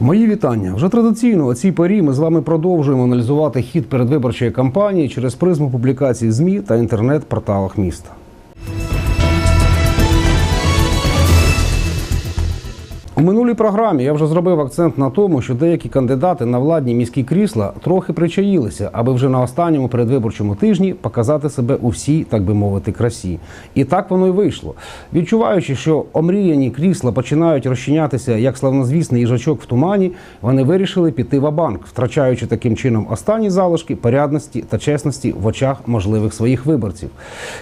Мої вітання. Вже традиційно о цій порі ми з вами продовжуємо аналізувати хід передвиборчої кампанії через призму публікацій ЗМІ та інтернет-порталах міста. У минулій програмі я вже зробив акцент на тому, що деякі кандидати на владні міські крісла трохи причаїлися, аби вже на останньому передвиборчому тижні показати себе у всій, так би мовити, красі. І так воно й вийшло. Відчуваючи, що омріяні крісла починають розчинятися як славнозвісний їжачок в тумані, вони вирішили піти в банк, втрачаючи таким чином останні залишки порядності та чесності в очах можливих своїх виборців.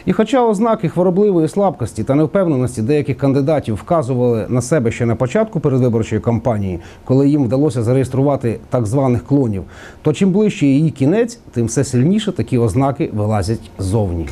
І хоча ознаки хворобливої слабкості та невпевненості деяких кандидатів вказували на себе ще на початку передвиборчої кампанії, коли їм вдалося зареєструвати так званих клонів, то чим ближче її кінець, тим все сильніше такі ознаки вилазять ззовні.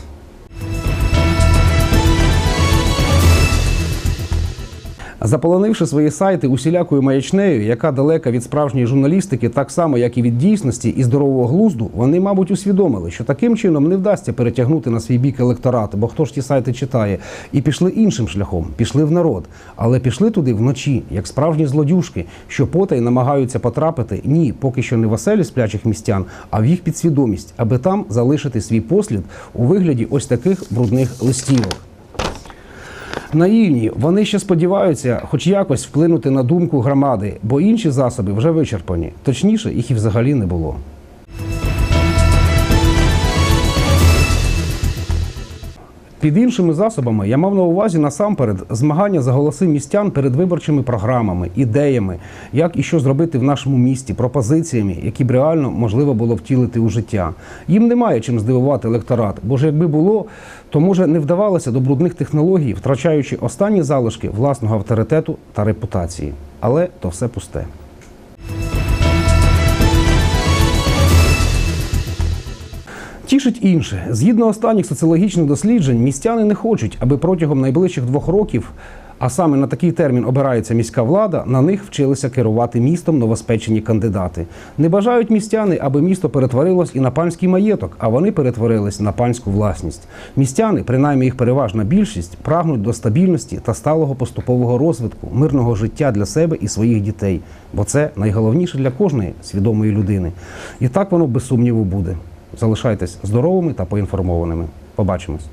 Заполонивши свої сайти усілякою маячнею, яка далека від справжньої журналістики, так само як і від дійсності і здорового глузду, вони, мабуть, усвідомили, що таким чином не вдасться перетягнути на свій бік електорат, бо хто ж ті сайти читає, і пішли іншим шляхом, пішли в народ, але пішли туди вночі, як справжні злодюжки, що потай намагаються потрапити ні, поки що не в оселі сплячих містян, а в їх підсвідомість, аби там залишити свій послід у вигляді ось таких брудних листівок. Наївні, вони ще сподіваються, хоч якось вплинути на думку громади, бо інші засоби вже вичерпані. Точніше, їх і взагалі не було. Під іншими засобами я мав на увазі насамперед змагання за голоси містян перед виборчими програмами, ідеями, як і що зробити в нашому місті, пропозиціями, які б реально можливо було втілити у життя. Їм немає чим здивувати електорат, бо ж якби було, то може не вдавалося до брудних технологій, втрачаючи останні залишки власного авторитету та репутації. Але то все пусте. Тішить інше. Згідно останніх соціологічних досліджень, містяни не хочуть, аби протягом найближчих двох років, а саме на такий термін обирається міська влада, на них вчилися керувати містом новоспечені кандидати. Не бажають містяни, аби місто перетворилось і на панський маєток, а вони перетворились на панську власність. Містяни, принаймні їх переважна більшість, прагнуть до стабільності та сталого поступового розвитку, мирного життя для себе і своїх дітей, бо це найголовніше для кожної свідомої людини. І так воно без сумніву буде. Залишайтесь здоровими та поінформованими. Побачимось.